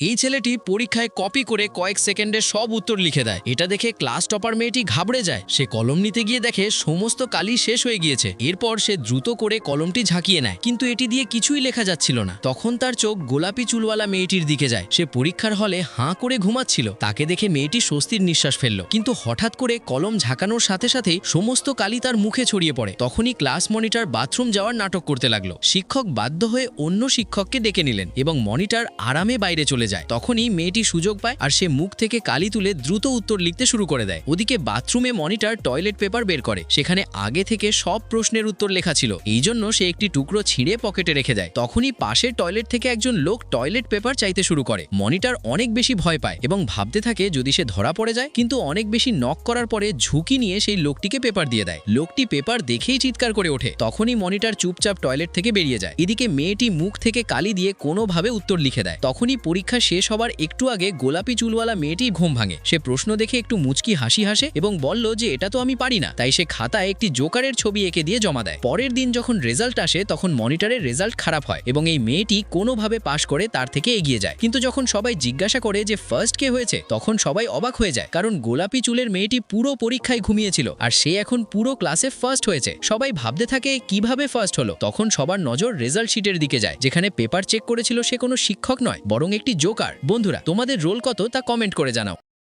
এই ছেলেটি পরীক্ষায় কপি করে কয়েক সেকেন্ডে সব উত্তর লিখে দেয়। এটা দেখে ক্লাস টপার মেয়েটি ঘাবড়ে যায়। সে কলম নিতে গিয়ে দেখে সমস্ত কালি শেষ হয়ে গিয়েছে। এরপর সে দ্রুত করে কলমটি ঝাঁকিয়ে নেয়। কিন্তু এটি দিয়ে কিছুই লেখা যাচ্ছিল না। তখন তার চোখ গোলাপি চুলওয়ালা মেয়েটির দিকে যায়। সে পরীক্ষার হলে হাঁ করে ঘুমাচ্ছিল। তাকে দেখে মেয়েটি স্বস্তির নিঃশ্বাস ফেলল। কিন্তু হঠাৎ করে কলম ঝাঁকানোর সাথে সাথেই সমস্ত কালি তার মুখে ছড়িয়ে পড়ে। তখনই ক্লাস মনিটর বাথরুম যাওয়ার নাটক করতে লাগল। শিক্ষক বাধ্য হয়ে অন্য শিক্ষককে ডেকে নিলেন এবং মনিটর আরামে বাইরে চলে যায়। তখনই মেয়েটি সুযোগ পায় আর সে মুখ থেকে কালি তুলে দ্রুত উত্তর লিখতে শুরু করে দেয়। ওদিকে বাথরুমে মনিটর টয়লেট পেপার বের করে। সেখানে আগে থেকে সব প্রশ্নের উত্তর লেখা ছিল। এই জন্য সে একটি টুকরো ছিঁড়ে পকেটে রেখে দেয়। তখনই পাশের টয়লেট থেকে একজন লোক টয়লেট পেপার চাইতে শুরু করে। মনিটর অনেক বেশি ভয় পায় এবং ভাবতে থাকে যদি সে ধরা পড়ে যায়, কিন্তু অনেক বেশি নক করার পরে ঝুঁকি নিয়ে সেই লোকটিকে পেপার দিয়ে দেয়। লোকটি পেপার দেখেই চিৎকার করে ওঠে। তখনই মনিটর চুপচাপ টয়লেট থেকে বেরিয়ে যায়। এদিকে মেয়েটি মুখ থেকে কালি দিয়ে কোনোভাবে উত্তর লিখে দেয়। তখনই পরীক্ষা শেষ হবার একটু আগে গোলাপি চুলওয়ালা মেয়েটি ঘুম ভাঙে। সে প্রশ্ন দেখে একটু মুচকি হাসি হাসে এবং বলল যে, এটা তো আমি পারি না। তাই সে খাতায় একটি জোকারের ছবি এঁকে দিয়ে জমা দেয়। পরের দিন যখন রেজাল্ট আসে, তখন মনিটরের রেজাল্ট খারাপ হয় এবং এই মেয়েটি কোনোভাবে পাশ করে তার থেকে এগিয়ে যায়। কিন্তু যখন সবাই জিজ্ঞাসা করে যে, ফার্স্ট কে হয়েছে? তখন সবাই অবাক হয়ে যায়, কারণ গোলাপি চুলের মেয়েটি পুরো পরীক্ষায় ঘুমিয়েছিল আর সে এখন পুরো ক্লাসে ফার্স্ট হয়েছে। সবাই ভাবতে থাকে, কীভাবে ফার্স্ট হলো? তখন সবার নজর রেজাল্ট শিটের দিকে যায়, যেখানে পেপার চেক করেছিল সে কোনো শিক্ষক নয়, বরং একটি জোকার। বন্ধুরা তোমাদের রোল কত তা কমেন্ট করে জানাও।